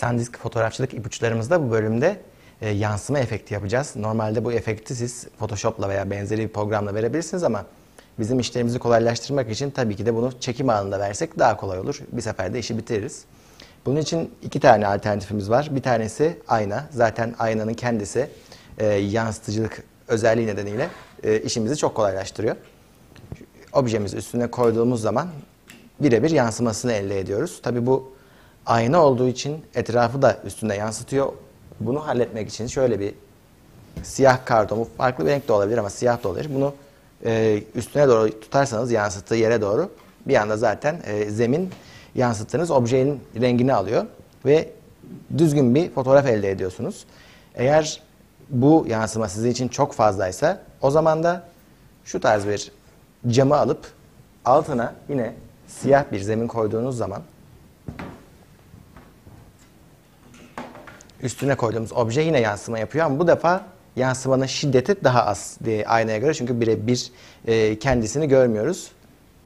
SanDisk fotoğrafçılık ipuçlarımızda bu bölümde e, yansıma efekti yapacağız. Normalde bu efekti siz Photoshop'la veya benzeri bir programla verebilirsiniz ama bizim işlerimizi kolaylaştırmak için tabii ki de bunu çekim anında versek daha kolay olur. Bir seferde işi bitiririz. Bunun için iki tane alternatifimiz var. Bir tanesi ayna. Zaten aynanın kendisi e, yansıtıcılık özelliği nedeniyle e, işimizi çok kolaylaştırıyor. Objemizi üstüne koyduğumuz zaman birebir yansımasını elde ediyoruz. Tabii bu ayna olduğu için etrafı da üstünde yansıtıyor. Bunu halletmek için şöyle bir siyah kartomu farklı bir renk de olabilir ama siyah da olabilir. Bunu e, üstüne doğru tutarsanız yansıttığı yere doğru bir anda zaten e, zemin yansıttığınız objenin rengini alıyor ve düzgün bir fotoğraf elde ediyorsunuz. Eğer bu yansıma sizin için çok fazlaysa o zaman da şu tarz bir camı alıp altına yine siyah bir zemin koyduğunuz zaman üstüne koyduğumuz obje yine yansıma yapıyor ama bu defa yansımanın şiddeti daha az diye aynaya göre çünkü birebir e, kendisini görmüyoruz.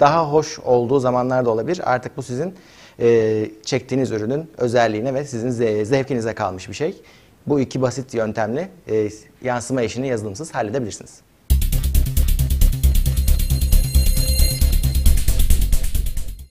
Daha hoş olduğu zamanlar da olabilir. Artık bu sizin e, çektiğiniz ürünün özelliğine ve sizin ze- zevkinize kalmış bir şey. Bu iki basit yöntemle e, yansıma işini yazılımsız halledebilirsiniz.